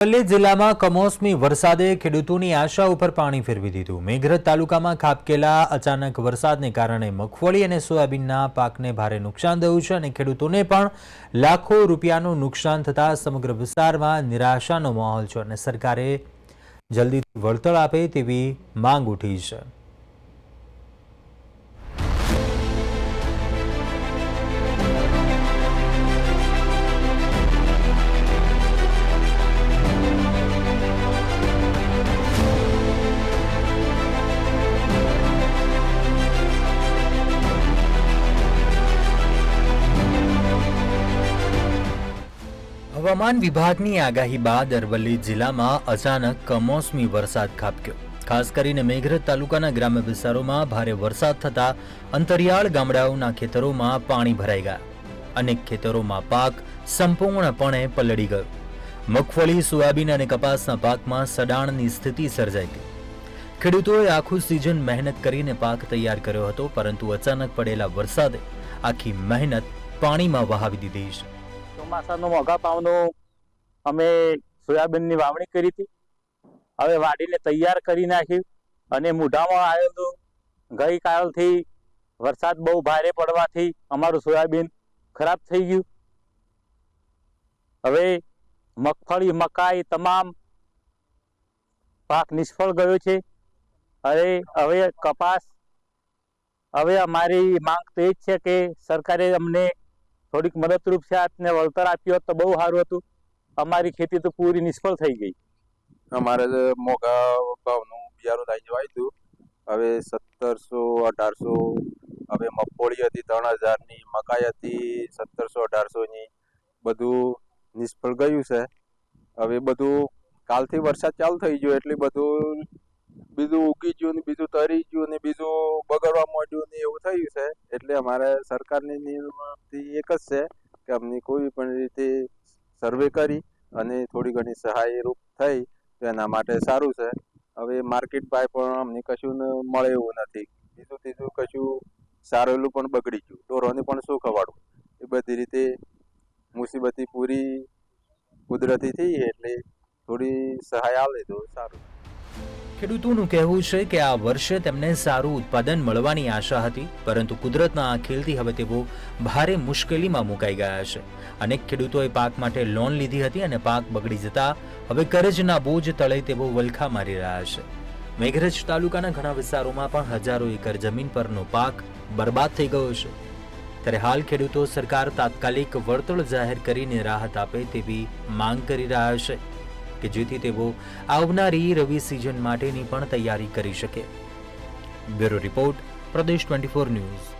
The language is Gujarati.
અરવલ્લી જિલ્લામાં કમોસમી વરસાદે ખેડૂતોની આશા ઉપર પાણી ફેરવી દીધું. મેઘરજ તાલુકામાં ખાબકેલા અચાનક વરસાદને કારણે મગફળી અને સોયાબીનના પાકને ભારે નુકસાન થયું છે અને ખેડૂતોને પણ લાખો રૂપિયાનું નુકસાન થતાં સમગ્ર વિસ્તારમાં નિરાશાનો માહોલ છે અને સરકારે જલ્દીથી વળતર આપે તેવી માંગ ઉઠી છે. હવામાન વિભાગની આગાહી બાદ અરવલ્લી જિલ્લામાં અચાનક કમોસમી વરસાદ ખાબક્યો. ખાસ કરીને મેઘરજ તાલુકાના ગ્રામ્ય વિસ્તારોમાં ભારે વરસાદ થતા અંતરિયાળ ગામડાઓના ખેતરોમાં પાણી ભરાઈ ગયા. અનેક ખેતરોમાં પાક સંપૂર્ણપણે પલળી ગયો. મગફળી, સોયાબીન અને કપાસના પાકમાં સડાણની સ્થિતિ સર્જાઈ ગઈ. ખેડૂતોએ આખું સિઝન મહેનત કરીને પાક તૈયાર કર્યો હતો, પરંતુ અચાનક પડેલા વરસાદે આખી મહેનત પાણીમાં વહાવી દીધી છે. ચોમાસાનો મોઘા પાવનો અમે સોયાબીનની વાવણી કરી હતી. હવે વાડીને તૈયાર કરી નાખી અને મૂઢામાં આવેલું ગઈકાલથી વરસાદ બહુ ભારે પડવાથી અમારું સોયાબીન ખરાબ થઈ ગયું. હવે મગફળી, મકાઈ તમામ પાક નિષ્ફળ ગયો છે. હવે હવે કપાસ, હવે અમારી માંગ તો એ જ છે કે સરકારે અમને થોડીક મદદરૂપ છે, આપને વળતર આપ્યું હોત તો બહુ સારું હતું. અમારી ખેતી તો પૂરી નિષ્ફળ થઈ ગઈ. અમારે મોઘા ભાવનું બિયારું થઈ જવાય હતું હવે સત્તરસો, અઢારસો, હવે મગફળી હતી, ત્રણ હજારની, મકાઈ હતી, સત્તરસો, અઢારસોની. બધું નિષ્ફળ ગયું છે. હવે બધું કાલથી વરસાદ ચાલુ થઈ ગયો, એટલે બધું બીજું ઉગી ગયું ને બીજું તરી ગયું ને બીજું બગડવા માંડ્યું ને એવું થયું છે. એટલે અમારે સરકારની નિયમથી એક જ છે કે અમને કોઈ પણ રીતે સર્વે કરી અને થોડી ઘણી સહાય રૂપ થઈ તો એના માટે સારું છે. હવે માર્કેટ ભાઈ પણ અમને કશું મળે એવું નથી. બીજું ત્રીજું કશું સારેલું પણ બગડી ગયું. ઢોરોને પણ શું ખવાડવું એ બધી રીતે મુસીબતી પૂરી કુદરતી થઈ એટલે થોડી સહાય આવે તો સારું. ખેડૂતોનું કહેવું છે કે આ વર્ષે તેમને સારું ઉત્પાદન મળવાની આશા હતી, પરંતુ કુદરતના આ ખેલથી હવે તેઓ ભારે મુશ્કેલીમાં મુકાઈ ગયા છે. અનેક ખેડૂતોએ પાક માટે લોન લીધી હતી અને પાક બગડી જતા હવે કરજના બોજ તળે તેઓ વલખા મારી રહ્યા છે. મેઘરજ તાલુકાના ઘણા વિસ્તારોમાં પણ હજારો એકર જમીન પરનો પાક બરબાદ થઈ ગયો છે. ત્યારે હાલ ખેડૂતો સરકાર તાત્કાલિક વળતર જાહેર કરીને રાહત આપે તેવી માંગ કરી રહ્યા છે. કે જેથી તેઓ આવનારી રવિ સિઝન માટેની પણ તૈયારી કરી શકે. Bureau report, Pradesh twenty news.